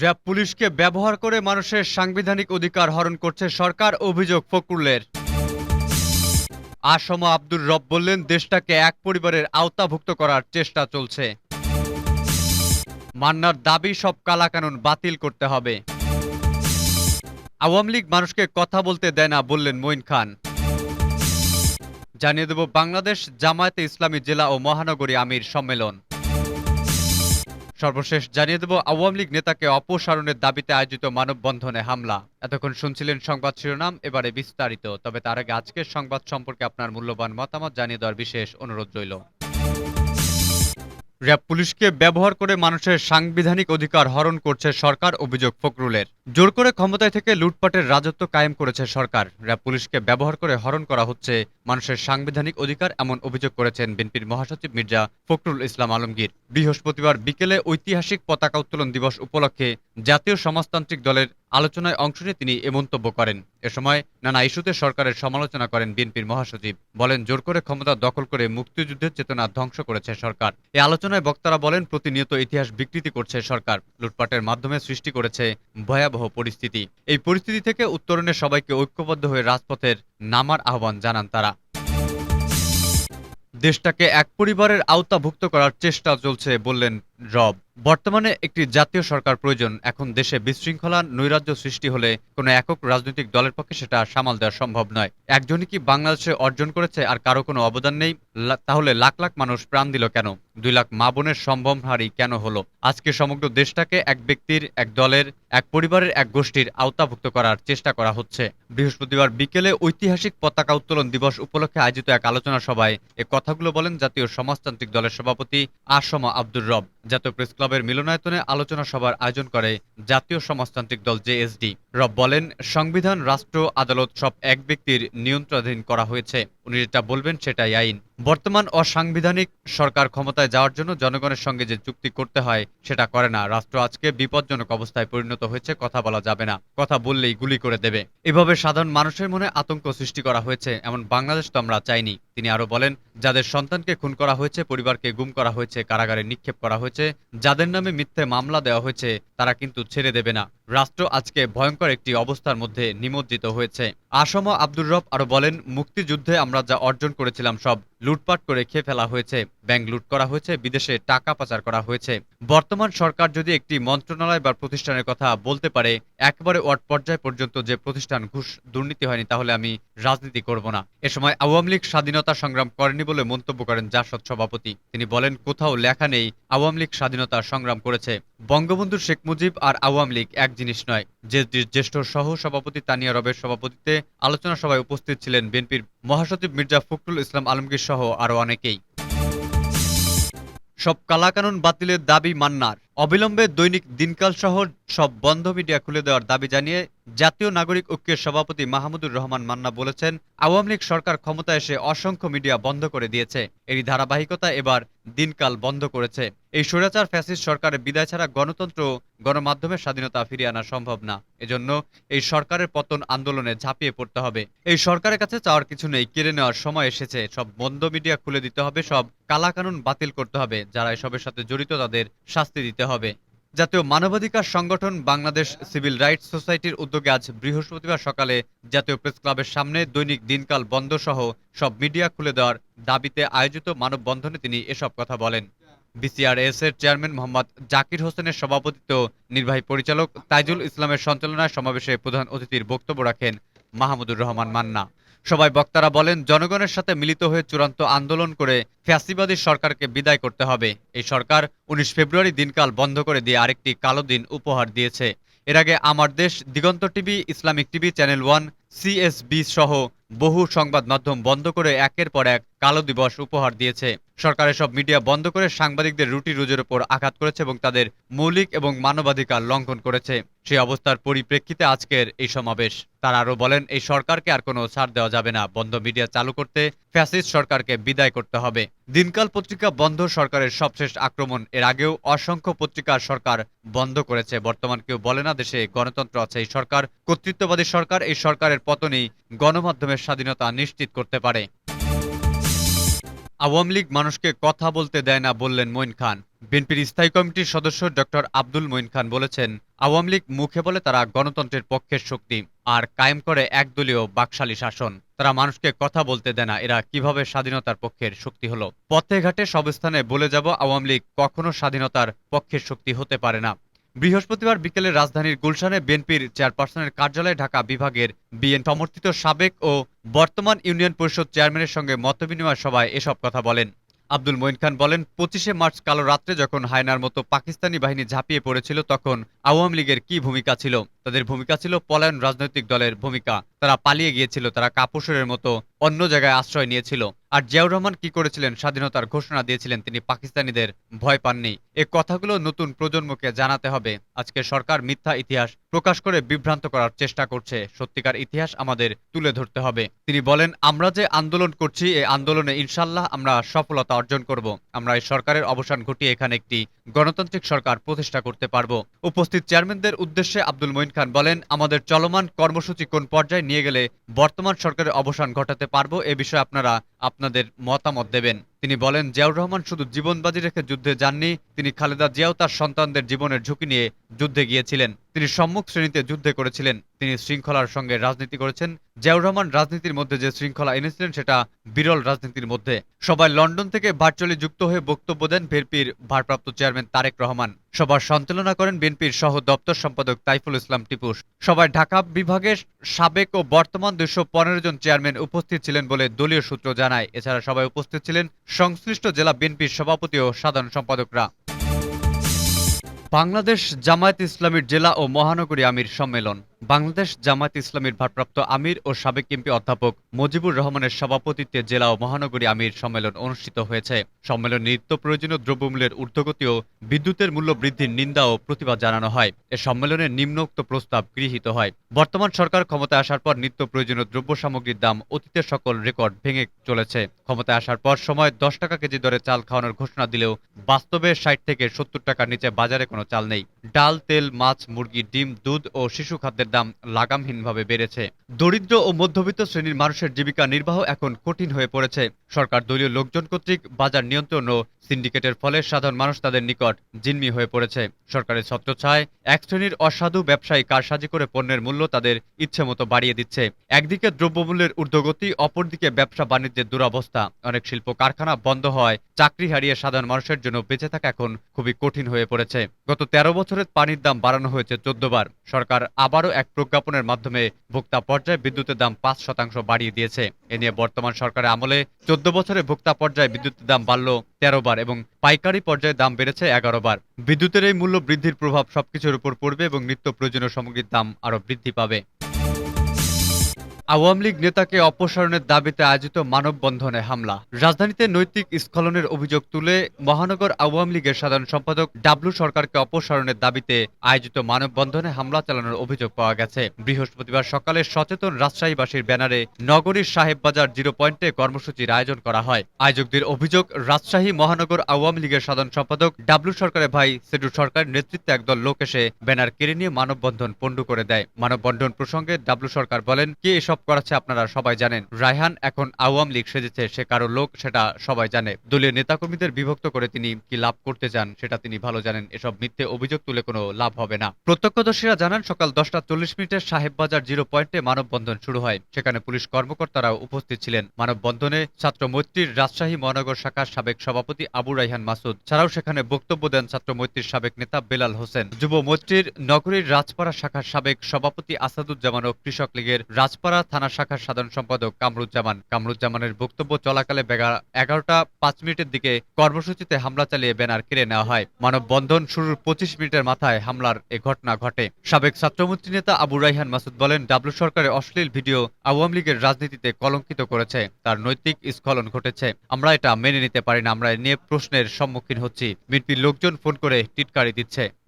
RAB পুলিশকে ব্যবহার করে মানুষের সাংবিধানিক অধিকার হরণ করছে সরকার, অভিযোগ ফকরুলের। আসম আব্দুর রব বললেন, দেশটাকে এক পরিবারের আওতাভুক্ত করার চেষ্টা চলছে। মান্নার দাবি, সব কালাকানুন বাতিল করতে হবে। আওয়ামী লীগ মানুষকে কথা বলতে দেয় না বললেন মঈন খান। জানিয়ে দেব, বাংলাদেশ জামায়াতে ইসলামী জেলা ও মহানগরী আমির সম্মেলন। সর্বশেষ জানিয়ে দেব, আওয়ামী লীগ নেতাকে অপসারণের দাবিতে আয়োজিত মানববন্ধনে হামলা। এতক্ষণ শুনছিলেন সংবাদ শিরোনাম, এবারে বিস্তারিত। তবে তার আগে আজকের সংবাদ সম্পর্কে আপনার মূল্যবান মতামত জানিয়ে দেওয়ার বিশেষ অনুরোধ রইল। র্যাব পুলিশকে ব্যবহার করে মানুষের সাংবিধানিক অধিকার হরণ করছে সরকার, অভিযোগ ফখরুলের। জোর করে ক্ষমতায় থেকে লুটপাটের রাজত্ব কায়েম করেছে সরকার। র্যাব পুলিশকে ব্যবহার করে হরণ করা হচ্ছে মানুষের সাংবিধানিক অধিকার এমন অভিযোগ করেছেন বিএনপির মহাসচিব মির্জা ফখরুল ইসলাম আলমগীর। বৃহস্পতিবার বিকেলে ঐতিহাসিক পতাকা উত্তোলন দিবস উপলক্ষে জাতীয় সমাজতান্ত্রিক দলের আলোচনায় অংশ নিয়ে তিনি এ মন্তব্য করেন। এ সময় নানা ইস্যুতে সরকারের সমালোচনা করেন বিএনপির মহাসচিব। বলেন, জোর করে ক্ষমতা দখল করে মুক্তিযুদ্ধের চেতনা ধ্বংস করেছে সরকার। এ আলোচনায় বক্তারা বলেন, প্রতিনিয়ত ইতিহাস বিকৃতি করছে সরকার। লুটপাটের মাধ্যমে সৃষ্টি করেছে ভয়াবহ পরিস্থিতি। এই পরিস্থিতি থেকে উত্তরণে সবাইকে ঐক্যবদ্ধ হয়ে রাজপথের নামার আহ্বান জানান তারা। দেশটাকে এক পরিবারের আওতাভুক্ত করার চেষ্টা চলছে বললেন রব। বর্তমানে একটি জাতীয় সরকার প্রয়োজন। এখন দেশে বিশৃঙ্খলা, নৈরাজ্য সৃষ্টি হলে কোনো একক রাজনৈতিক দলের পক্ষে সেটা সামাল দেওয়া সম্ভব নয়। একজনই কি বাংলাদেশে অর্জন করেছে আর কারও কোনো অবদান নেই? তাহলে লাখ লাখ মানুষ প্রাণ দিল কেন? দুই লাখ মা বোনের সম্ভব হারি কেন হলো? আজকে সমগ্র দেশটাকে এক ব্যক্তির, এক দলের, এক পরিবারের, এক গোষ্ঠীর আওতাভুক্ত করার চেষ্টা করা হচ্ছে। বৃহস্পতিবার বিকেলে ঐতিহাসিক পতাকা উত্তোলন দিবস উপলক্ষে আয়োজিত এক আলোচনা সভায় এ কথাগুলো বলেন জাতীয় সমাজতান্ত্রিক দলের সভাপতি আসম আব্দুর রব। জাতীয় প্রেস ক্লাবের মিলনায়তনে আলোচনা সভার আয়োজন করে জাতীয় সমাজতান্ত্রিক দল জেএসডি রব বলেন, সংবিধান, রাষ্ট্র, আদালত সব এক ব্যক্তির নিয়ন্ত্রণাধীন করা হয়েছে। উনি যেটা বলবেন সেটাই আইন। বর্তমান অসাংবিধানিক সরকার ক্ষমতায় যাওয়ার জন্য জনগণের সঙ্গে যে চুক্তি করতে হয়, সেটা করে না। রাষ্ট্র আজকে বিপজ্জনক অবস্থায় পরিণত হয়েছে, কথা বলা যাবে না। কথা বললেই গুলি করে দেবে। এভাবে সাধারণ মানুষের মনে আতঙ্ক সৃষ্টি করা হয়েছে, এমন বাংলাদেশ তো আমরা চাইনি। তিনি আরও বলেন, যাদের সন্তানকে খুন করা হয়েছে, পরিবারকে গুম করা হয়েছে, কারাগারে নিক্ষেপ করা হয়েছে, যাদের নামে মিথ্যে মামলা দেওয়া হয়েছে তারা কিন্তু ছেড়ে দেবে না। রাষ্ট্র আজকে ভয়ঙ্কর একটি অবস্থার মধ্যে নিমজ্জিত হয়েছে। আসম আব্দুর রব আরও বলেন, মুক্তিযুদ্ধে আমরা যা অর্জন করেছিলাম সব লুটপাট করে খেয়ে ফেলা হয়েছে। ব্যাংক লুট করা হয়েছে, বিদেশে টাকা পাচার করা হয়েছে। বর্তমান সরকার যদি একটি মন্ত্রণালয় বা প্রতিষ্ঠানের কথা বলতে পারে, একবারে ওয়ার্ড পর্যায় পর্যন্ত যে প্রতিষ্ঠান ঘুষ দুর্নীতি হয়নি, তাহলে আমি রাজনীতি করব না। এ সময় আওয়ামী লীগ স্বাধীনতা সংগ্রাম করেনি বলে মন্তব্য করেন জাসদ সভাপতি। তিনি বলেন, কোথাও লেখা নেই আওয়ামী লীগ স্বাধীনতার সংগ্রাম করেছে। বঙ্গবন্ধু শেখ মুজিব আর আওয়ামী লীগ এক জিনিস নয়। যে জ্যেষ্ঠ সহ সভাপতি তানিয়া রবের সভাপতিত্বে আলোচনা সভায় উপস্থিত ছিলেন বিএনপির মহাসচিব মির্জা ফখরুল ইসলাম আলমগীর সহ আরও অনেকেই। সব কালাকানুন বাতিলের দাবি মান্নার। অবিলম্বে দৈনিক দিনকাল সহ সব বন্ধ মিডিয়া খুলে দেওয়ার দাবি জানিয়ে জাতীয় নাগরিক ঐক্যের সভাপতি মাহমুদুর রহমান মান্না বলেছেন, আওয়ামী লীগ সরকার ক্ষমতায় এসে অসংখ্য মিডিয়া বন্ধ করে দিয়েছে। এরই ধারাবাহিকতা এবার দিনকাল বন্ধ করেছে। এই স্বৈরাচার ফ্যাসিস্ট সরকারের বিদায় ছাড়া গণতন্ত্র গণমাধ্যমের স্বাধীনতা ফিরিয়ে আনা সম্ভব না। এজন্য এই সরকারের পতন আন্দোলনে ঝাঁপিয়ে পড়তে হবে। এই সরকারের কাছে চাওয়ার কিছু নেই, কেড়ে নেওয়ার সময় এসেছে। সব বন্ধ মিডিয়া খুলে দিতে হবে, সব কালাকানুন বাতিল করতে হবে। যারা এসবের সাথে জড়িত তাদের শাস্তি দিতে হবে। জাতীয় মানবাধিকার সংগঠন বাংলাদেশ সিভিল রাইটস সোসাইটির উদ্যোগে আজ বৃহস্পতিবার সকালে জাতীয় প্রেস ক্লাবের সামনে দৈনিক দিনকাল বন্ধ সহ সব মিডিয়া খুলে দেওয়ার দাবিতে আয়োজিত মানববন্ধনে তিনি এসব কথা বলেন। বিসিআরএস এর চেয়ারম্যান মোহাম্মদ জাকির হোসেনের সভাপতিত্ব নির্বাহী পরিচালক তাইজুল ইসলামের সঞ্চালনায় সমাবেশে প্রধান অতিথির বক্তব্য রাখেন মাহমুদুর রহমান মান্না। সবাই বক্তারা বলেন, জনগণের সাথে মিলিত হয়ে চূড়ান্ত আন্দোলন করে ফ্যাসিবাদী সরকারকে বিদায় করতে হবে। এই সরকার উনিশ ফেব্রুয়ারি দিনকাল বন্ধ করে দিয়ে আরেকটি কালো দিন উপহার দিয়েছে। এর আগে Amar Desh, Diganta TV, Islamic TV, channel one CSB সহ বহু সংবাদ মাধ্যম বন্ধ করে একের পর এক কালো দিবস উপহার দিয়েছে। সরকার এসব মিডিয়া বন্ধ করে সাংবাদিকদের রুটি রুজির উপর আঘাত করেছে এবং তাদের মৌলিক এবং মানবাধিকার লঙ্ঘন করেছে। সেই অবস্থার পরিপ্রেক্ষিতে আজকের এই সমাবেশ। তারা আরও বলেন, এই সরকারকে আর কোনো ছাড় দেওয়া যাবে না। বন্ধ মিডিয়া চালু করতে ফ্যাসিস্ট সরকারকে বিদায় করতে হবে। দিনকাল পত্রিকা বন্ধ সরকারের সবশেষ আক্রমণ। এর আগেও অসংখ্য পত্রিকা সরকার বন্ধ করেছে। বর্তমান কেউ বলে না, দেশে গণতন্ত্র আছে। এই সরকার কর্তৃত্ববাদী সরকার, এই সরকারের পতনই গণমাধ্যমের স্বাধীনতা নিশ্চিত করতে পারে। আওয়ামী লীগ মানুষকে কথা বলতে দেয় না বললেন মঈন খান। বিএনপির স্থায়ী কমিটির সদস্য ডক্টর আব্দুল মঈন খান বলেছেন, আওয়ামী লীগ মুখে বলে তারা গণতন্ত্রের পক্ষের শক্তি আর কায়েম করে একদলীয় বাকশালী শাসন। তারা মানুষকে কথা বলতে দেয় না, এরা কীভাবে স্বাধীনতার পক্ষের শক্তি হলো? পথে ঘাটে সব স্থানে বলে যাব, আওয়ামী লীগ কখনো স্বাধীনতার পক্ষের শক্তি হতে পারে না। বৃহস্পতিবার বিকেলে রাজধানীর গুলশানে বিএনপির চেয়ারপারসনের কার্যালয়ে ঢাকা বিভাগের বিএন সমর্থিত সাবেক ও বর্তমান ইউনিয়ন পরিষদ চেয়ারম্যানের সঙ্গে মতবিনিময় সভায় এসব কথা বলেন। আব্দুল মঈন খান বলেন, পঁচিশে মার্চ কালো রাত্রে যখন হায়নার মতো পাকিস্তানি বাহিনী ঝাঁপিয়ে পড়েছিল, তখন আওয়ামী লীগের কি ভূমিকা ছিল? তাদের ভূমিকা ছিল পলায়ন রাজনৈতিক দলের ভূমিকা। তারা পালিয়ে গিয়েছিল, তারা কাপুসের মতো অন্য জায়গায় আশ্রয় নিয়েছিল। আর জিয়াউর রহমান কি করেছিলেন স্বাধীনতার ঘোষণা দিয়েছিলেন তিনি পাকিস্তানিদের ভয় পাননি। এ কথাগুলো নতুন প্রজন্মকে জানাতে হবে। আজকে সরকার মিথ্যা ইতিহাস প্রকাশ করে বিভ্রান্ত করার চেষ্টা করছে। সত্যিকার ইতিহাস আমাদের তুলে ধরতে হবে। তিনি বলেন, আমরা যে আন্দোলন করছি এই আন্দোলনে ইনশাল্লাহ আমরা সফলতা অর্জন করব। আমরা এই সরকারের অবসান ঘটিয়ে এখানে একটি গণতান্ত্রিক সরকার প্রতিষ্ঠা করতে পারব। উপস্থিত চেয়ারম্যানদের উদ্দেশ্যে আব্দুল মঈন খান বলেন, আমাদের চলমান কর্মসূচি কোন পর্যায়ে নিয়ে গেলে বর্তমান সরকারের অবসান ঘটাতে পারব, এ বিষয়ে আপনারা আপনাদের মতামত দেবেন। তিনি বলেন, জিয়াউর রহমান শুধু জীবনবাজি রেখে যুদ্ধে যাননি, তিনি খালেদা জিয়াও তার সন্তানদের জীবনের ঝুঁকি নিয়ে যুদ্ধে গিয়েছিলেন। তিনি সম্মুখ শ্রেণীতে যুদ্ধে করেছিলেন। তিনি শৃঙ্খলার সঙ্গে রাজনীতি করেছেন। জিয়াউর রহমান রাজনীতির মধ্যে যে শৃঙ্খলা এনেছিলেন, সেটা বিরল রাজনীতির মধ্যে। সবাই লন্ডন থেকে ভার্চুয়ালি যুক্ত হয়ে বক্তব্য দেন বিএনপির ভারপ্রাপ্ত চেয়ারম্যান তারেক রহমান। সবার সঞ্চালনা করেন বিএনপির সহ দপ্তর সম্পাদক তাইফুল ইসলাম টিপুস সবাই ঢাকা বিভাগের সাবেক ও বর্তমান দুশো জন চেয়ারম্যান উপস্থিত ছিলেন বলে দলীয় সূত্র জানায়। এছাড়া সবাই উপস্থিত ছিলেন সংশ্লিষ্ট জেলা বিএনপির সভাপতি ও সাধারণ সম্পাদকরা। বাংলাদেশ জামায়াত ইসলামীর জেলা ও মহানগরী আমির সম্মেলন। বাংলাদেশ জামায়াত ইসলামীর ভারপ্রাপ্ত আমির ও সাবেক এমপি অধ্যাপক মুজিবুর রহমানের সভাপতিত্বে জেলা ও মহানগরী আমির সম্মেলন অনুষ্ঠিত হয়েছে। সম্মেলনে নিত্য প্রয়োজনীয় দ্রব্যমূল্যের ঊর্ধ্বগতি ও বিদ্যুতের মূল্য বৃদ্ধির নিন্দা ও প্রতিবাদ জানানো হয়। এ সম্মেলনে নিম্নোক্ত প্রস্তাব গৃহীত হয়। বর্তমান সরকার ক্ষমতায় আসার পর নিত্য প্রয়োজনীয় দ্রব্য সামগ্রীর দাম অতীতের সকল রেকর্ড ভেঙে চলেছে। ক্ষমতায় আসার পর সময় দশ টাকা কেজি দরে চাল খাওয়ানোর ঘোষণা দিলেও বাস্তবে ষাট থেকে সত্তর টাকার নিচে বাজারে কোনো চাল নেই। ডাল, তেল, মাছ, মুরগি, ডিম, দুধ ও শিশু খাদ্যের দাম লাগামহীনভাবে বেড়েছে। দরিদ্র ও মধ্যবিত্ত শ্রেণির মানুষের জীবিকা নির্বাহ এখন কঠিন হয়ে পড়েছে। সরকার দলীয় লোকজন কর্তৃক বাজার নিয়ন্ত্রণ ও সিন্ডিকেটের ফলে সাধারণ মানুষ তাদের নিকট জিম্মি হয়ে পড়েছে। সরকারের ছত্রছায় এক শ্রেণির অসাধু ব্যবসায়ী কারসাজি করে পণ্যের মূল্য তাদের ইচ্ছে মতো বাড়িয়ে দিচ্ছে। একদিকে দ্রব্যমূল্যের ঊর্ধ্বগতি, অপরদিকে ব্যবসা বাণিজ্যের দুরবস্থা। অনেক শিল্প কারখানা বন্ধ হয়। চাকরি হারিয়ে সাধারণ মানুষের জন্য বেঁচে থাকা এখন খুবই কঠিন হয়ে পড়েছে। গত তেরো বছরের পানির দাম বাড়ানো হয়েছে চোদ্দ বার। সরকার আবারও এক প্রজ্ঞাপনের মাধ্যমে ভোক্তা পর্যায়ে বিদ্যুতের দাম পাঁচ শতাংশ বাড়িয়ে দিয়েছে। এ নিয়ে বর্তমান সরকারের আমলে চোদ্দ বছরে ভোক্তা পর্যায়ে বিদ্যুতের দাম বাড়ল তেরো বার এবং পাইকারি পর্যায়ে দাম বেড়েছে এগারো বার। বিদ্যুতের এই মূল্য বৃদ্ধির প্রভাব সবকিছুর উপর পড়বে এবং নিত্য প্রয়োজনীয় সামগ্রীর দাম আরও বৃদ্ধি পাবে। আওয়ামী লীগ নেতাকে অপসারণের দাবিতে আয়োজিত মানববন্ধনে হামলা। রাজধানীতে নৈতিক স্খলনের অভিযোগ তুলে মহানগর আওয়ামী লীগের সাধারণ সম্পাদক ডাবলু সরকারকে অপসারণের দাবিতে আয়োজিত মানববন্ধনে হামলা চালানোর অভিযোগ পাওয়া গেছে। বৃহস্পতিবার সকালে সচেতন রাজশাহীবাসীর ব্যানারে নগরীর সাহেববাজার জিরো পয়েন্টে কর্মসূচির আয়োজন করা হয়। আয়োজকদের অভিযোগ, রাজশাহী মহানগর আওয়ামী লীগের সাধারণ সম্পাদক ডাবলু সরকারের ভাই সেটু সরকার নেতৃত্বে একদল লোক এসে ব্যানার কেড়ে নিয়ে মানববন্ধন পণ্ডু করে দেয়। মানববন্ধন প্রসঙ্গে ডাবলু সরকার বলেন, কে এসব করাচ্ছে আপনারা সবাই জানেন। রায়হান এখন আওয়ামী লীগ সেজেছে, সে কারও লোক, সেটা সবাই জানে। দলীয় নেতাকর্মীদের বিভক্ত করে তিনি কি লাভ করতে চান, সেটা তিনি ভালো জানেন। এসব মিথ্যে অভিযোগ তুলে কোনো লাভ হবে না। প্রত্যক্ষদর্শীরা জানান, সকাল দশটা চল্লিশ মিনিটে সাহেববাজার জিরো পয়েন্টে মানববন্ধন শুরু হয়। সেখানে পুলিশ কর্মকর্তারাও উপস্থিত ছিলেন। মানববন্ধনে ছাত্র মৈত্রীর রাজশাহী মহানগর শাখার সাবেক সভাপতি আবু রাইহান মাসুদ। ছাড়াও সেখানে বক্তব্য দেন ছাত্র মৈত্রীর সাবেক নেতা বেলাল হোসেন। যুব মৈত্রীর নগরীর রাজপাড়া শাখার সাবেক সভাপতি আসাদুজ্জামান ও কৃষক লীগের রাজপাড়া থানা শাখার সাধারণ সম্পাদক কামরুজ্জামান। কামরুজ্জামানের বক্তব্য চলাকালে বেগা এগারোটা পাঁচ মিনিটের দিকে কর্মসূচিতে হামলা চালিয়ে ব্যানার কেড়ে নেওয়া হয়। মানববন্ধন শুরুর পঁচিশ মিনিটের মাথায় হামলার এ ঘটনা ঘটে। সাবেক ছাত্রমন্ত্রী নেতা আবু রাইহান মাসুদ বলেন ডাবলু সরকারের অশ্লীল ভিডিও আওয়ামী লীগের রাজনীতিতে কলঙ্কিত করেছে। তার নৈতিক স্খলন ঘটেছে। আমরা এটা মেনে নিতে পারি না। আমরা নিয়ে প্রশ্নের সম্মুখীন হচ্ছি। বিএনপির লোকজন ফোন করে টিটকারি দিচ্ছে।